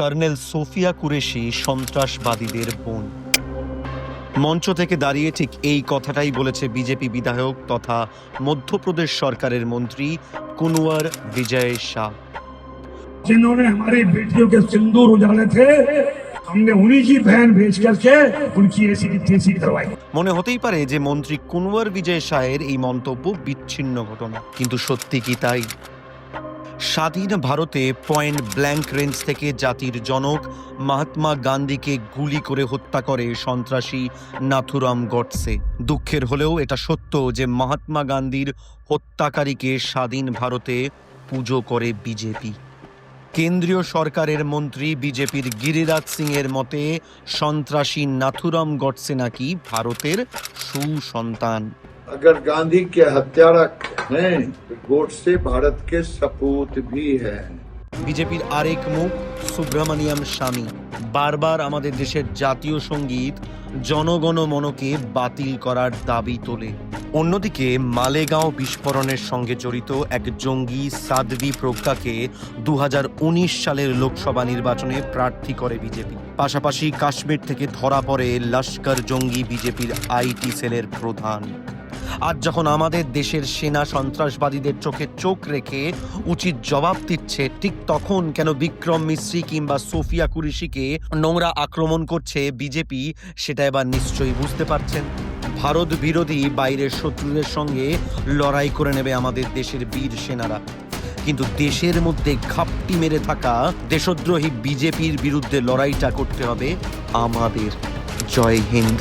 Colonel Sophia Qureshi সন্ত্রাসবাদীদের বোন মঞ্চ থেকে দাঁড়িয়ে ঠিক এই কথাটাই বলেছে বিজেপি বিধায়ক তথা মধ্যপ্রদেশ সরকারের মন্ত্রী কুনওয়ার বিজয় শাহ जिन्होंने हमारी बेटियों के सिंदूर उजाले थे हमने उन्हीं की बहन भेज करके उनकी ऐसी की तैसी करवाई মনে হতেই পারে যে মন্ত্রী কুনওয়ার বিজয় শাহের এই মন্তব্য বিচ্ছিন্ন ঘটনা কিন্তু সত্যি কি তাই স্বাধীন ভারতে পয়েন্ট ব্ল্যাঙ্ক রেঞ্জ থেকে জাতির জনক মহাত্মা গান্ধীকে গুলি করে হত্যা করে সন্ত্রাসী নাথুরাম গডসে। দুঃখের হলেও এটা সত্য যে মহাত্মা গান্ধীর হত্যাকারীকে স্বাধীন ভারতে পুজো করে বিজেপি। কেন্দ্রীয় সরকারের মন্ত্রী বিজেপির গিরিরাজ সিং এর মতে, সন্ত্রাসী নাথুরাম গডসে নাকি ভারতের সুসন্তান। अगर गांधी के हत्यारा हैं तो गोडसे भारत के सपूत भी हैं বিজেপির আরেক মুখ সুব্রমণিয়াম স্বামী বারবার আমাদের দেশের জাতীয় সঙ্গীত জনগণ মনকে বাতিল করার দাবি তোলে অন্যদিকে মালেগাঁও বিস্ফোরণের সঙ্গে জড়িত এক জঙ্গি সাদবি প্রজ্ঞাকে দু সালের লোকসভা নির্বাচনে প্রার্থী করে বিজেপি পাশাপাশি কাশ্মীর থেকে ধরা পড়ে লস্কর জঙ্গি বিজেপির আইটি সেলের প্রধান আজ যখন আমাদের দেশের সেনা সন্ত্রাসবাদীদের চোখে চোখ রেখে উচিত জবাব দিচ্ছে, ঠিক তখন কেন বিক্রম মিশ্রি কিংবা সোফিয়া কুরিশিকে নোংরা আক্রমণ করছে বিজেপি, সেটা এবার নিশ্চয়ই বুঝতে পারছেন। ভারত বিরোধী বাইরের শত্রুদের সঙ্গে লড়াই করে নেবে আমাদের দেশের বীর সেনারা। কিন্তু দেশের মধ্যে ঘাপটি মেরে থাকা দেশদ্রোহী বিজেপির বিরুদ্ধে লড়াইটা করতে হবে আমাদের। জয় হিন্দ।